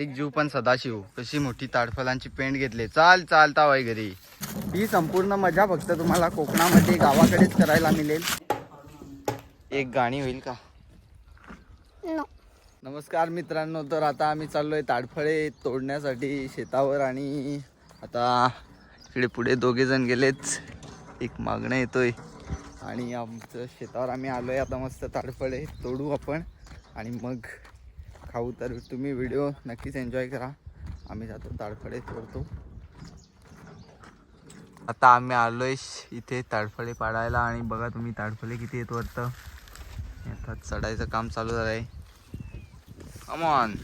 एक जीव पण सदाशिव. कशी मोठी ताडफलांची पेंट घेतले. चाल चालता वाय घरी. ही संपूर्ण मजा फक्त तुम्हाला कोकणामध्ये गावाकडेच करायला मिळेल. एक गाणी होईल का? नमस्कार मित्रांनो तर आता आम्ही चाललोय ताडफळे तोडण्यासाठी शेतावर आणि आता इकडे पुढे दोघे जण गेलेच एक मागणं येतोय. आणि आमचं शेतावर आम्ही आलोय आता मस्त ताडफळे तोडू आपण. आणि मग खाऊ तर तुम्ही व्हिडिओ नक्कीच एन्जॉय करा. आम्ही जातो ताडफळे करतो. आता आम्ही आलोय इथे ताडफळे पाडायला आणि बघा तुम्ही ताडफळे किती येत वाटतं आता चढायचं काम चालू झालं आहे कमॉन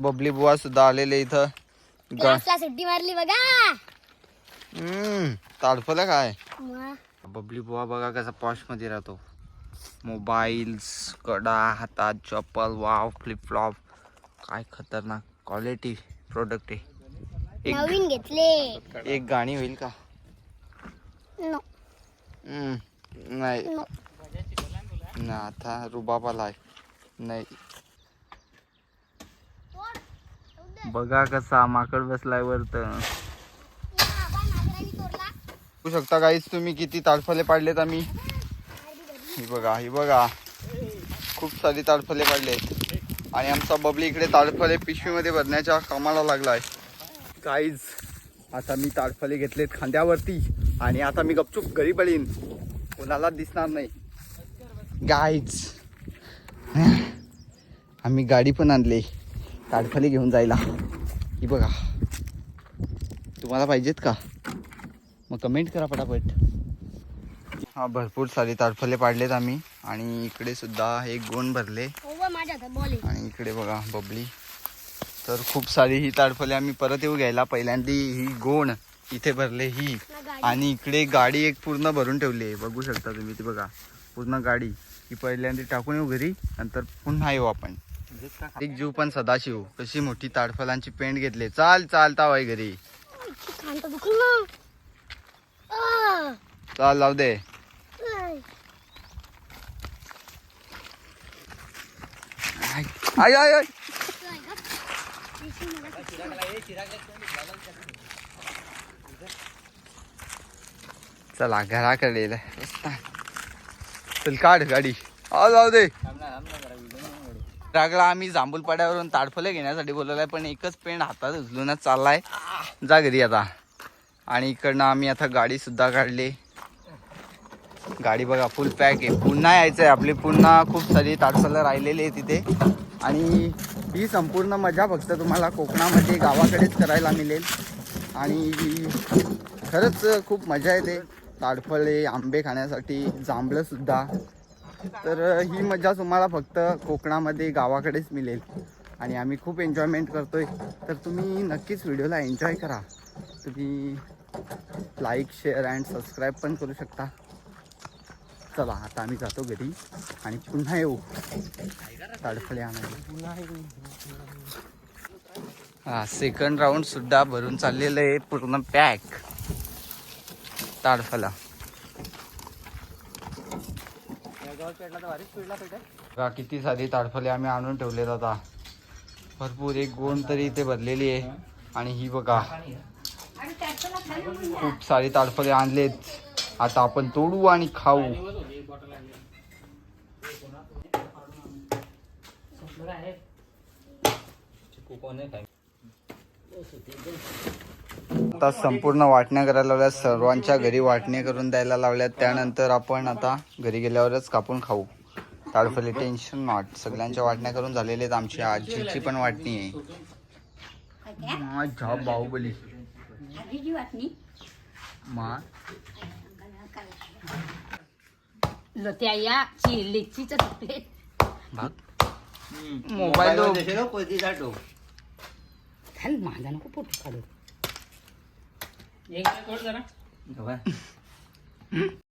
बबली बुवा सुद्धा आलेले इथं. क्लासला सुट्टी मारली बघा. हम्म ताडफलं काय? मग बबली बुवा बघा कसा पॉशमध्ये राहतो. मोबाईल्स कडा हातात चप्पल वाव फ्लिप फ्लॉप काय खतरनाक क्वालिटी प्रोडक्ट आहे. एक नवीन घेतले. एक गाणी होईल का? नो. हम्म, नाही. नो. ना आता रुबाब आलाय नाही. बघा कसा माकड बसलाय वरत. बघू शकता काहीच तुम्ही किती ताडफले पाडलेत आम्ही. ही बघा ही बघा. खूप सारी ताडफले पाडले आणि आमचा बबली इकडे ताडफले पिशवीमध्ये भरण्याच्या कामाला लागलाय. काहीच आता मी ताडफले घेतलेत खांद्यावरती. आणि आता मी गपचूप घरी पडीन कोणाला दिसणार नाही. गाईच आम्ही गाडी पण आणली. ताडफले घेऊन जायला. ही बघा. तुम्हाला पाहिजेत का? मग कमेंट करा पटापट. हा भरपूर सारे ताडफले पाडलेत आम्ही. आणि इकडे सुद्धा एक गोण भरले. हो आणि इकडे बघा बबली. तर खूप सारी ही ताडफले आम्ही परत येऊ घ्यायला. पहिल्यांदा ही गोण इथे भरले ही. आणि इकडे गाडी एक पूर्ण भरून ठेवली आहे. बघू शकता तुम्ही ती बघा. पूर्ण गाडी. ही पहिल्यांदा टाकून येऊ घरी. नंतर पुन्हा येऊ आपण. एक जीव पण सदाशिव. कशी मोठी ताडफलांची पेंट घेतली. चाल चालता वाई घरी. चाल लाव दे. आय. आय आय चला घराकडे चल काढ गाडी. आ जाऊ दे. रागला आम्ही जांभूलपाड्यावरून ताडफले घेण्यासाठी बोलवलाय पण एकच पेंड हातात उचलूनच चाललाय. जा घरी आता. आणि इकडनं आम्ही आता गाडी सुद्धा काढली. गाडी बघा फुल पॅक आहे. पुन्हा यायचं आहे आपली पुन्हा खूप सारी ताडफलं राहिलेली आहे तिथे आणि ही संपूर्ण मजा फक्त तुम्हाला कोकणामध्ये गावाकडेच करायला मिळेल. आणि खरंच खूप मजा येते. ताडफळे आंबे खाण्यासाठी जांभळंसुद्धा तर ही मजा तुम्हाला फक्त कोकणामध्ये गावाकडेच मिळेल. आणि आम्ही खूप एन्जॉयमेंट करतोय. तर तुम्ही नक्कीच व्हिडिओला एन्जॉय करा. तुम्ही लाईक शेअर अँड सबस्क्राईब पण करू शकता. चला आता आम्ही जातो घरी आणि पुन्हा येऊ. तडफळे हा सेकंड राऊंड सुद्धा भरून चाललेलं आहे. पूर्ण पॅक ताडफला बघा किती सारी ताडफले आम्ही आणून ठेवलेत आता. भरपूर एक गोण तरी इथे भरलेली आहे. आणि ही बघा. खूप सारी ताडफले आणलेत. आता आपण तोडू आणि खाऊ. आता संपूर्ण वाटण्या करायला लावल्यात. सर्वांच्या घरी वाटणे करून द्यायला लावल्यात. त्यानंतर आपण आता घरी गेल्यावरच कापून खाऊ. ताडफले टेन्शन नॉट. सगळ्यांच्या वाटण्या करून झालेल्या आहेत. आमची आजीची पण वाटणी आहे. माझ्या बाहुबली. मा? मोबाईल माझा नको फोटो काढू. एक थोडं जरा.